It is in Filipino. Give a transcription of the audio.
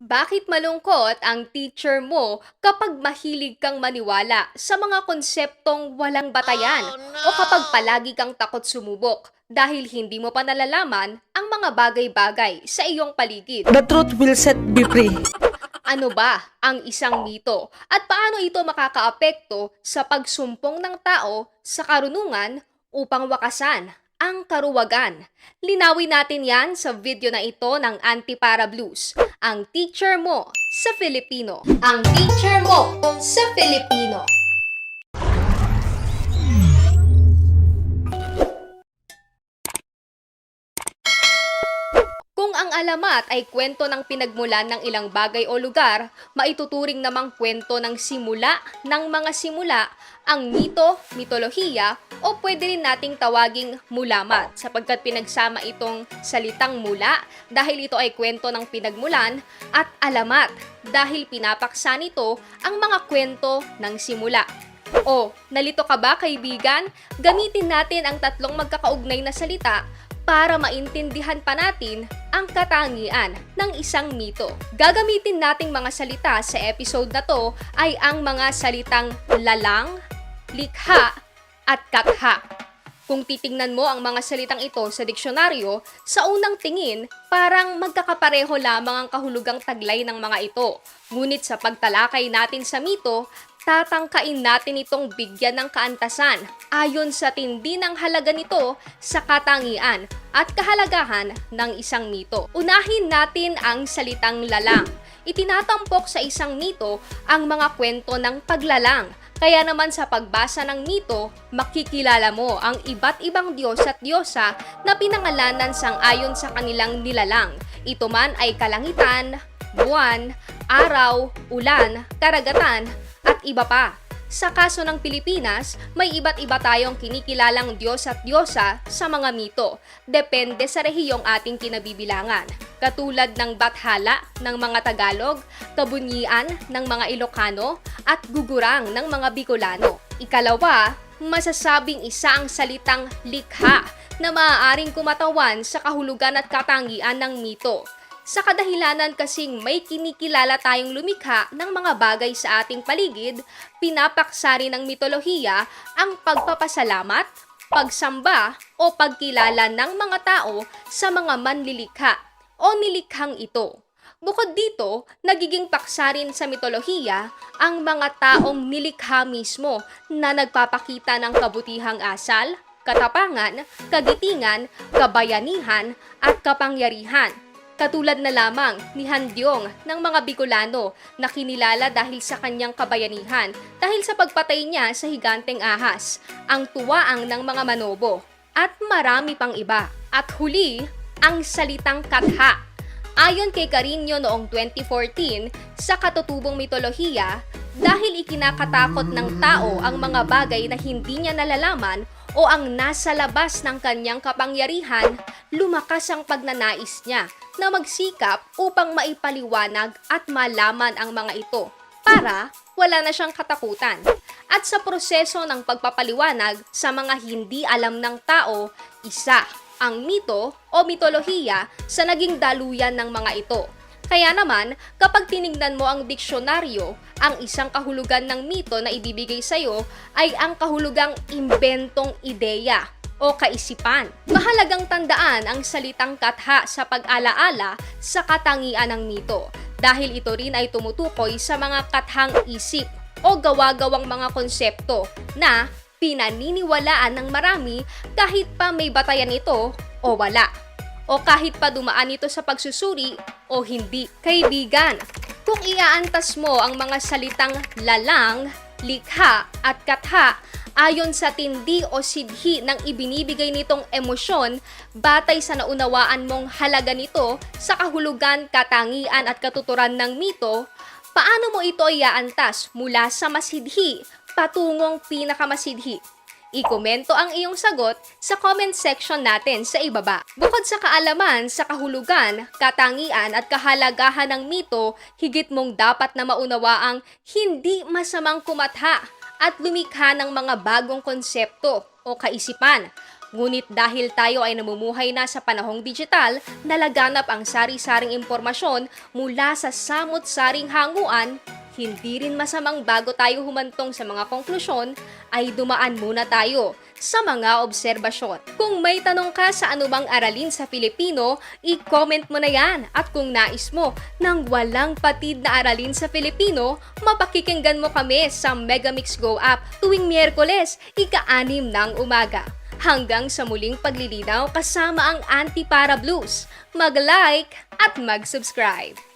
Bakit malungkot ang teacher mo kapag mahilig kang maniwala sa mga konseptong walang batayan o kapag palagi kang takot sumubok dahil hindi mo pa nalalaman ang mga bagay-bagay sa iyong paligid? The truth will set me free. Ano ba ang isang mito at paano ito makakaapekto sa pagsumpong ng tao sa karunungan upang wakasan ang karuwagan? Linawin natin yan sa video na ito ng Antipara Blues, ang teacher mo sa Filipino. Ang teacher mo sa Filipino. Alamat ay kwento ng pinagmulan ng ilang bagay o lugar, maituturing namang kwento ng simula ng mga simula, ang mito, mitolohiya, o pwede rin nating tawaging mulamat sapagkat pinagsama itong salitang mula dahil ito ay kwento ng pinagmulan at alamat dahil pinapaksa nito ang mga kwento ng simula. O, nalito ka ba kaibigan? Gamitin natin ang tatlong magkakaugnay na salita para maintindihan pa natin ang katangian ng isang mito. Gagamitin nating mga salita sa episode na to ay ang mga salitang lalang, likha, at katha. Kung titingnan mo ang mga salitang ito sa diksyonaryo, sa unang tingin, parang magkakapareho lamang ang kahulugang taglay ng mga ito. Ngunit sa pagtalakay natin sa mito, tatangkain natin itong bigyan ng kaantasan ayon sa tindi ng halaga nito sa katangian at kahalagahan ng isang mito. Unahin natin ang salitang lalang. Itinatampok sa isang mito ang mga kwento ng paglalang. Kaya naman sa pagbasa ng mito, makikilala mo ang iba't ibang Diyos at Diyosa na pinangalanan sang ayon sa kanilang nilalang. Ito man ay kalangitan, buwan, araw, ulan, karagatan, at iba pa. Sa kaso ng Pilipinas, may iba't iba tayong kinikilalang Diyos at Diyosa sa mga mito. Depende sa rehiyong ating kinabibilangan. Katulad ng Bathala ng mga Tagalog, Kabunyian ng mga Ilocano, at Gugurang ng mga Bicolano. Ikalawa, masasabing isa ang salitang likha na maaaring kumatawan sa kahulugan at katangian ng mito. Sa kadahilanan kasing may kinikilala tayong lumikha ng mga bagay sa ating paligid, pinapaksari ng mitolohiya ang pagpapasalamat, pagsamba o pagkilala ng mga tao sa mga manlilikha o nilikhang ito. Bukod dito, nagiging paksa rin sa mitolohiya ang mga taong nilikha mismo na nagpapakita ng kabutihang asal, katapangan, kagitingan, kabayanihan at kapangyarihan Katulad na lamang ni Handyong ng mga Bicolano na kinilala dahil sa kanyang kabayanihan dahil sa pagpatay niya sa higanteng ahas, ang tuwaang ng mga manobo, at marami pang iba. At huli, ang salitang katha. Ayon kay Carino noong 2014, sa katutubong mitolohiya, dahil ikinakatakot ng tao ang mga bagay na hindi niya nalalaman o ang nasa labas ng kanyang kapangyarihan, lumakas ang pagnanais niya na magsikap upang maipaliwanag at malaman ang mga ito para wala na siyang katakutan. At sa proseso ng pagpapaliwanag sa mga hindi alam ng tao, isa ang mito o mitolohiya sa naging daluyan ng mga ito. Kaya naman, kapag tinignan mo ang diksyonaryo, ang isang kahulugan ng mito na ibibigay sa'yo ay ang kahulugang imbentong ideya o kaisipan. Mahalagang tandaan ang salitang katha sa pag-alaala sa katangian ng mito dahil ito rin ay tumutukoy sa mga kathang isip o gawa-gawang mga konsepto na pinaniniwalaan ng marami kahit pa may batayan ito o wala. O kahit pa dumaan ito sa pagsusuri o hindi. Kaibigan, kung iaantas mo ang mga salitang lalang, likha at katha ayon sa tindi o sidhi ng ibinibigay nitong emosyon batay sa naunawaan mong halaga nito sa kahulugan, katangian at katuturan ng mito, paano mo ito iaantas mula sa masidhi patungong pinakamasidhi? I-komento ang iyong sagot sa comment section natin sa ibaba. Bukod sa kaalaman sa kahulugan, katangian at kahalagahan ng mito, higit mong dapat na maunawa ang hindi masamang kumatha at lumikha ng mga bagong konsepto o kaisipan Ngunit dahil tayo ay namumuhay na sa panahong digital, nalaganap ang sari-saring impormasyon mula sa samot-saring hanguan, hindi rin masamang bago tayo humantong sa mga konklusyon, ay dumaan muna tayo sa mga obserbasyon. Kung may tanong ka sa anumang aralin sa Filipino, i-comment mo na yan. At kung nais mo ng walang patid na aralin sa Filipino, mapakikinggan mo kami sa Megamix Go app tuwing Miyerkules, ika-anim ng umaga. Hanggang sa muling paglilinaw kasama ang Anti-Para Blues. Mag-like at mag-subscribe.